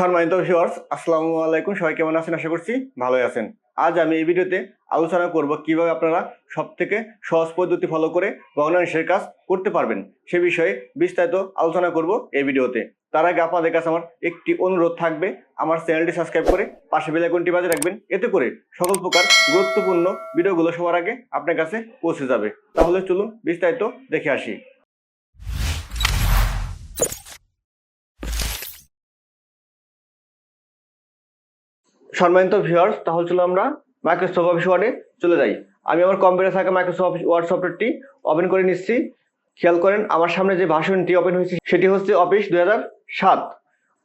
সম্মানিত ভিউয়ার্স আসসালামু আলাইকুম। সবাই কেমন আছেন? আশা করছি ভালোই আছেন। আজ আমি এই ভিডিওতে আলোচনা করব কীভাবে আপনারা সব থেকে সহজ পদ্ধতি ফলো করে ভগ্নাংশের কাজ করতে পারবেন সে বিষয়ে বিস্তারিত আলোচনা করব এই ভিডিওতে। তার আগে আপনাদের কাছে আমার একটি অনুরোধ থাকবে। আমার চ্যানেলটি সাবস্ক্রাইব করে পাশে বেল আইকনটি বাজে রাখবেন। এতে করে সকল প্রকার গুরুত্বপূর্ণ ভিডিওগুলো সবার আগে আপনার কাছে পৌঁছে যাবে। তাহলে চলুন বিস্তারিত দেখে আসি। সম্মানিত ভিউয়ার্স তাহলে চলো আমরা মাইক্রোসফট অফিস ওয়ার্ডে চলে যাই। আমি আমার কম্পিউটারে থাকা মাইক্রোসফট ওয়ার্ড সফটওয়্যারটি ওপেন করে নিচ্ছি। খেয়াল করেন, আমার সামনে যে ভাষণটি ওপেন হয়েছে, সেটি হচ্ছে অফিস দুই সাত।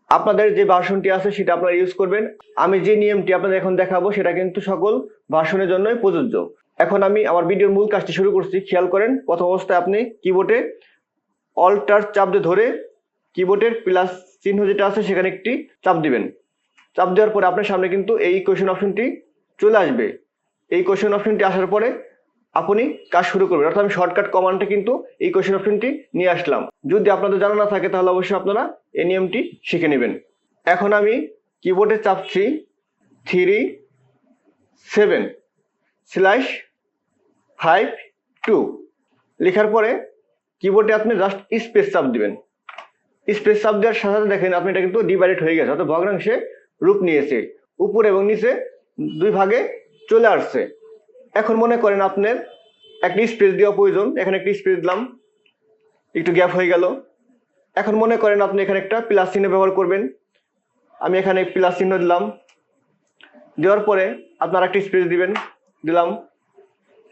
আপনাদের যে ভাষণটি আছে, সেটা আপনারা ইউজ করবেন। আমি যে নিয়মটি আপনাদের এখন দেখাবো, সেটা কিন্তু সকল ভাষণের জন্যই প্রযোজ্য। এখন আমি আমার ভিডিওর মূল কাজটি শুরু করছি। খেয়াল করেন, প্রথম অবস্থায় আপনি কিবোর্ডে অল্টার চাপ দিয়ে ধরে কিবোর্ডের প্লাস চিহ্ন যেটা আছে, সেখানে একটি চাপ দিবেন। চাপ দেওয়ার পরে আপনার সামনে কিন্তু এই কোয়েশন অপশনটি চলে আসবে। এই কোয়েশন অপশনটি আসার পরে আপনি কাজ শুরু করবেন। অর্থাৎ আমি শর্টকাট কমান্ডে কিন্তু এই কোয়েশন অপশনটি নিয়ে আসলাম। যদি আপনাদের জানা না থাকে, তাহলে অবশ্যই আপনারা এই নিয়মটি শিখে নেবেন। এখন আমি কিবোর্ডে চাপছি three seven slash five two লেখার পরে কিবোর্ডে আপনি জাস্ট স্পেস চাপ দিবেন। স্পেস চাপ দেওয়ার সাথে সাথে দেখেন, আপনি এটা কিন্তু ডিভাইডেড হয়ে গেছে। অর্থাৎ ভগ্নাংশে রূপ নিয়েছে। উপর এবং নিচে দুই ভাগে চলে আসছে। এখন মনে করেন আপনার একটা স্পেস দেওয়া প্রয়োজন। এখানে একটা স্পেস দিলাম। একটু গ্যাপ হয়ে গেল। এখন মনে করেন আপনি এখানে একটা প্লাস চিহ্ন ব্যবহার করবেন। আমি এখানে প্লাস চিহ্ন দিলাম। দেওয়ার পরে আপনার একটা স্পেস দিবেন। দিলাম।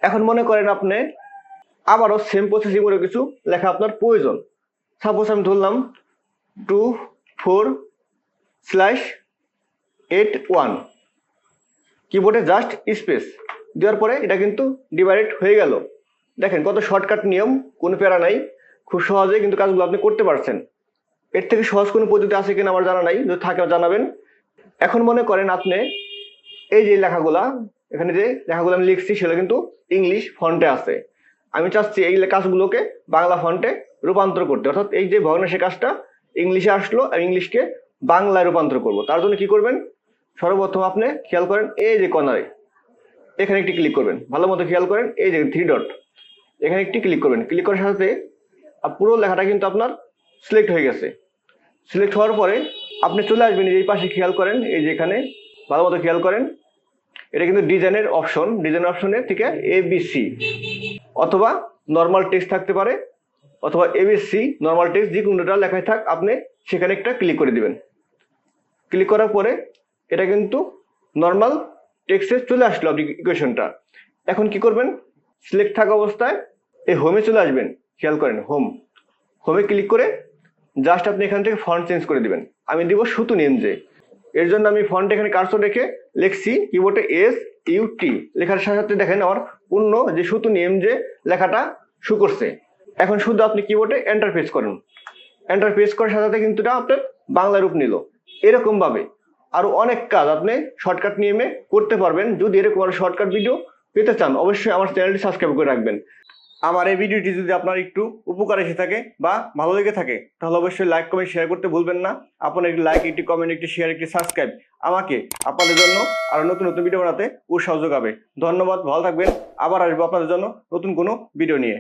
এখন মনে করেন আপনি আবারও সেম প্রসেসিং করে কিছু লেখা আপনার প্রয়োজন। সাপোজ আমি ধরলাম two four slash eight one কিবোর্ডে জাস্ট স্পেস দেওয়ার পরে এটা কিন্তু ডিভাইডেড হয়ে গেল। দেখেন কত শর্টকাট নিয়ম, কোনো প্যারা নাই। খুব সহজেই কিন্তু কাজগুলো আপনি করতে পারছেন। এর থেকে সহজ কোনো পদ্ধতি আছে কিনা আমার জানা নাই, যদি থাকে জানাবেন। এখন মনে করেন আপনি এই যে লেখাগুলা, এখানে যে লেখাগুলো আমি লিখছি, সেগুলো কিন্তু ইংলিশ ফন্টে আছে। আমি চাচ্ছি এই কাজগুলোকে বাংলা ফন্টে রূপান্তর করতে। অর্থাৎ এই যে ভগ্নাংশের কাজটা ইংলিশে আসলো আর ইংলিশকে বাংলায় রূপান্তর করব। তার জন্য কি করবেন? সর্বপ্রথম আপনি খেয়াল করেন এই যে কর্নারে এখানে একটি ক্লিক করবেন। ভালো মতো খেয়াল করেন, এই যে থ্রি ডট এখানে একটি ক্লিক করবেন। ক্লিক করার সাথে পুরো লেখাটা কিন্তু আপনার সিলেক্ট হয়ে গেছে। সিলেক্ট হওয়ার পরে আপনি চলে আসবেন এই পাশে খেয়াল করেন, এই যে এখানে। ভালো মতো খেয়াল করেন। এটা কিন্তু ডিজাইনের অপশন ডিজাইন অপশনের থেকে এ বি সি অথবা নর্মাল টেক্সট থাকতে পারে, অথবা এ এবিসি নর্মাল টেক্সট যে কোনোটা লেখায় থাক, আপনি সেখানে একটা ক্লিক করে দিবেন। ক্লিক করার পরে এটা কিন্তু নর্মাল টেক্সটে চলে আসলো আপনি ইকুয়েশনটা এখন কি করবেন? সিলেক্ট থাকা অবস্থায় এই হোমে চলে আসবেন। খেয়াল করেন হোম হোমে ক্লিক করে জাস্ট আপনি এখান থেকে ফন্ট চেঞ্জ করে দিবেন। আমি দিব সুতু নেম যে। এর জন্য আমি ফন্ট এখানে কার্সর রেখে লিখছি কিবোর্ডে এস ইউ টি লেখার সাথে সাথে দেখেন আমার পূর্ণ যে সুতু নেম যে লেখাটা শু করছে। এখন শুধু আপনি কিবোর্ডে এন্টার প্রেস করেন। এন্টার প্রেস করার সাথে সাথে কিন্তু এটা আপনার বাংলা রূপ নিল। এরকম ভাবে আরও অনেক কাজ আপনি শর্টকাট নিয়মে করতে পারবেন। যদি এরকম আরও শর্টকাট ভিডিও পেতে চান, অবশ্যই আমার চ্যানেলটি সাবস্ক্রাইব করে রাখবেন। আমার এই ভিডিওটি যদি আপনার একটু উপকার এসে থাকে বা ভালো লেগে থাকে, তাহলে অবশ্যই লাইক কমেন্ট শেয়ার করতে ভুলবেন না। আপনার একটি লাইক একটি কমেন্ট একটি শেয়ার একটি সাবস্ক্রাইব আমাকে, আপনাদের জন্য আরও নতুন নতুন ভিডিও বানাতে উৎসাহ যোগাবে। ধন্যবাদ, ভালো থাকবেন। আবার আসব আপনাদের জন্য নতুন কোনো ভিডিও নিয়ে।